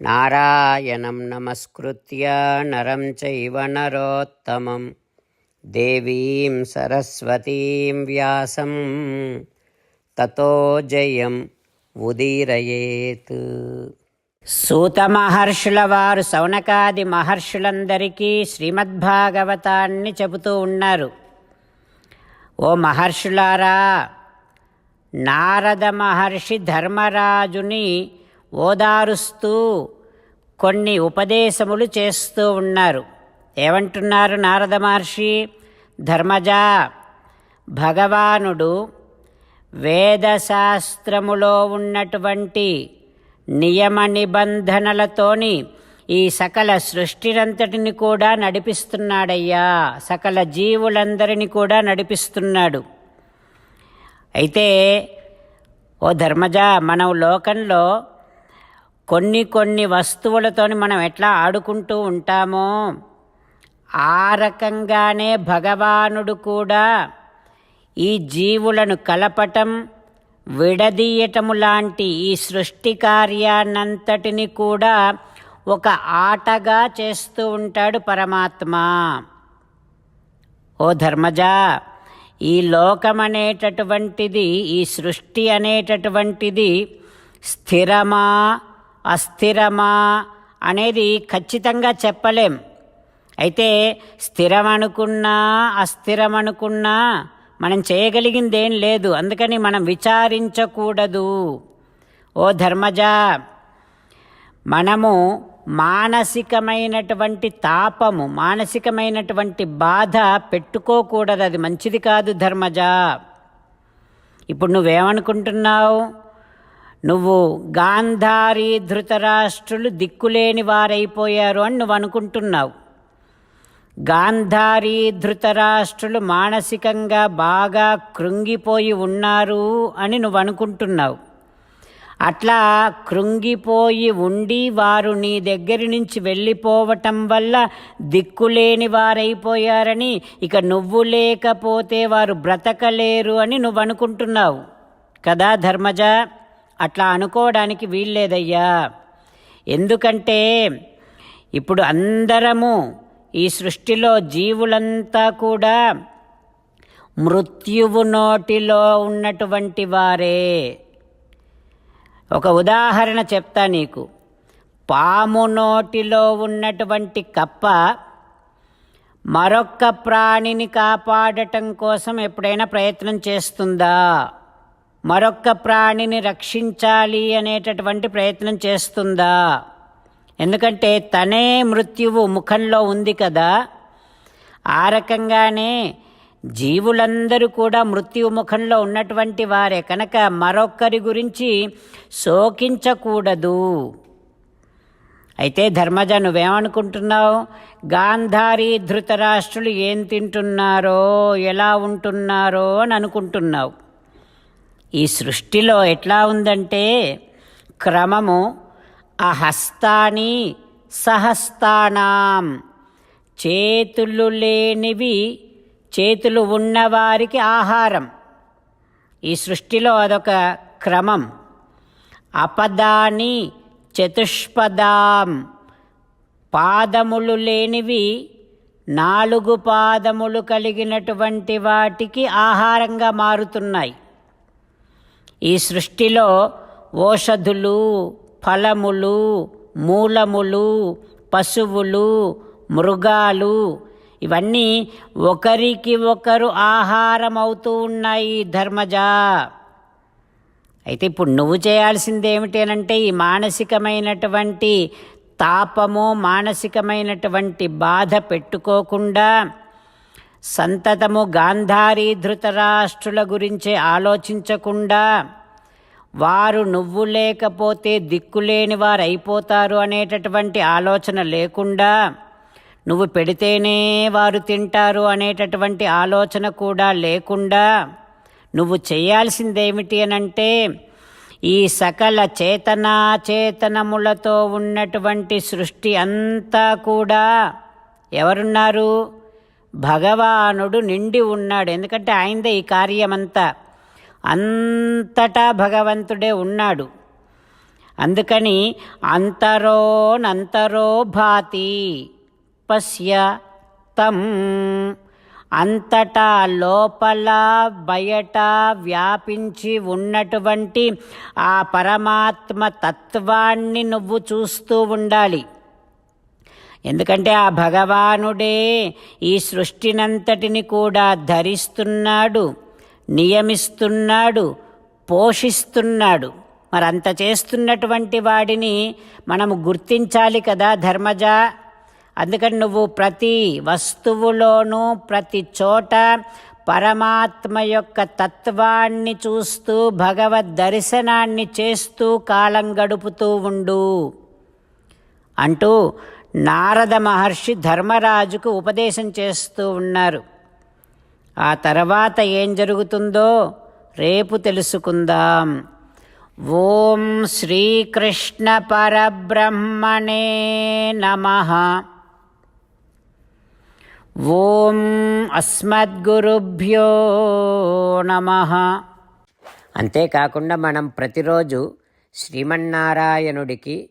నారాయణం నమస్కృత్య నరం చైవ నరోత్తమం దేవీం సరస్వతీం వ్యాసం తతో జయం ఉదీరయేత్ సూత మహర్షుల వారు సౌనకాది మహర్షులందరికీ శ్రీమద్భాగవతాన్ని చెబుతూ ఉన్నారు। ఓ మహర్షులారా నారద మహర్షి ధర్మరాజుని ఓదారుస్తూ కొన్ని ఉపదేశములు చేస్తూ ఉన్నారు. ఏమంటున్నారు నారద మహర్షి? ధర్మజ భగవానుడు వేదశాస్త్రములో ఉన్నటువంటి నియమ నిబంధనలతోని ఈ సకల సృష్టినంతటిని కూడా నడిపిస్తున్నాడయ్యా. సకల జీవులందరినీ కూడా నడిపిస్తున్నాడు. అయితే ఓ ధర్మజ మనం లోకంలో కొన్ని కొన్ని వస్తువులతోని మనం ఎట్లా ఆడుకుంటూ ఉంటామో ఆ రకంగానే భగవానుడు కూడా ఈ జీవులను కలపటం విడదీయటము లాంటి ఈ సృష్టి కార్యాన్నంతటిని కూడా ఒక ఆటగా చేస్తూ ఉంటాడు పరమాత్మ. ఓ ధర్మజా ఈ లోకం అనేటటువంటిది ఈ సృష్టి అనేటటువంటిది స్థిరమా అస్థిరమా అనేది ఖచ్చితంగా చెప్పలేం. అయితే స్థిరం అనుకున్నా అస్థిరం అనుకున్నా మనం చేయగలిగింది ఏం లేదు. అందుకని మనం విచారించకూడదు. ఓ ధర్మజ మనము మానసికమైనటువంటి తాపము మానసికమైనటువంటి బాధ పెట్టుకోకూడదు. అది మంచిది కాదు ధర్మజ. ఇప్పుడు నువ్వేమనుకుంటున్నావు? నువ్వు గాంధారి ధృతరాష్ట్రులు దిక్కులేని వారైపోయారు అని నువ్వు అనుకుంటున్నావు. గాంధారి ధృతరాష్ట్రులు మానసికంగా బాగా కృంగిపోయి ఉన్నారు అని నువ్వు అనుకుంటున్నావు. అట్లా కృంగిపోయి ఉండి వారు నీ దగ్గర నుంచి వెళ్ళిపోవటం వల్ల దిక్కులేని వారైపోయారని ఇక నువ్వు లేకపోతే వారు బ్రతకలేరు అని నువ్వు అనుకుంటున్నావు. కదా ధర్మజ? అట్లా అనుకోవడానికి వీల్లేదయ్యా. ఎందుకంటే ఇప్పుడు అందరము ఈ సృష్టిలో జీవులంతా కూడా మృత్యువు నోటిలో ఉన్నటువంటి వారే. ఒక ఉదాహరణ చెప్తా నీకు. పాము నోటిలో ఉన్నటువంటి కప్ప మరొక్క ప్రాణిని కాపాడటం కోసం ఎప్పుడైనా ప్రయత్నం చేస్తుందా? మరొక్క ప్రాణిని రక్షించాలి అనేటటువంటి ప్రయత్నం చేస్తుందా? ఎందుకంటే తనే మృత్యువు ముఖంలో ఉంది కదా. ఆ రకంగానే జీవులందరూ కూడా మృత్యుముఖంలో ఉన్నటువంటి వారే కనుక మరొక్కరి గురించి శోకించకూడదు. అయితే ధర్మజ నువ్వేమనుకుంటున్నావు? గాంధారి ధృతరాష్ట్రులు ఏం తింటున్నారో ఎలా ఉంటున్నారో అని అనుకుంటున్నావు. ఈ సృష్టిలో ఎట్లా ఉందంటే క్రమము అహస్తాని సహస్తానాం. చేతులు లేనివి చేతులు ఉన్నవారికి ఆహారం. ఈ సృష్టిలో అదొక క్రమం. అపదాని చతుష్పదాం. పాదములు లేనివి నాలుగు పాదములు కలిగినటువంటి వాటికి ఆహారంగా మారుతున్నాయి. ఈ సృష్టిలో ఓషధులు ఫలములు మూలములు పశువులు మృగాలు ఇవన్నీ ఒకరికి ఒకరు ఆహారం అవుతూ ఉన్నాయి ధర్మజా. అయితే ఇప్పుడు నువ్వు చేయాల్సింది ఏమిటేనంటే ఈ మానసికమైనటువంటి తాపము మానసికమైనటువంటి బాధ పెట్టుకోకుండా సంతతము గాంధారీ ధృతరాష్ట్రుల గురించే ఆలోచించకుండా వారు నువ్వు లేకపోతే దిక్కులేని వారు అయిపోతారు అనేటటువంటి ఆలోచన లేకుండా నువ్వు పెడితేనే వారు తింటారు అనేటటువంటి ఆలోచన కూడా లేకుండా నువ్వు చేయాల్సిందేమిటి అనంటే ఈ సకల చేతనాచేతనములతో ఉన్నటువంటి సృష్టి అంతా కూడా ఎవరున్నారు? భగవానుడు నిండి ఉన్నాడు. ఎందుకంటే ఆయనదే ఈ కార్యమంతా. అంతటా భగవంతుడే ఉన్నాడు. అందుకని అంతరోనంతరో భాతి పశ్య తం. అంతటా లోపల బయట వ్యాపించి ఉన్నటువంటి ఆ పరమాత్మ తత్వాన్ని నువ్వు చూస్తూ ఉండాలి. ఎందుకంటే ఆ భగవానుడే ఈ సృష్టినంతటిని కూడా ధరిస్తున్నాడు నియమిస్తున్నాడు పోషిస్తున్నాడు. మరి అంత చేస్తున్నటువంటి వాడిని మనము గుర్తించాలి కదా ధర్మజ. అందుకని నువ్వు ప్రతి వస్తువులోనూ ప్రతి చోట పరమాత్మ యొక్క తత్వాన్ని చూస్తూ భగవద్ దర్శనాన్ని చేస్తూ కాలం గడుపుతూ ఉండు. అంటూ నారద మహర్షి ధర్మరాజుకు ఉపదేశం చేస్తూ ఉన్నారు. ఆ తర్వాత ఏం జరుగుతుందో రేపు తెలుసుకుందాం. ఓం శ్రీకృష్ణ పరబ్రహ్మణే నమ. ఓం అస్మద్గురుభ్యో నమ. అంతేకాకుండా మనం ప్రతిరోజు శ్రీమన్నారాయణుడికి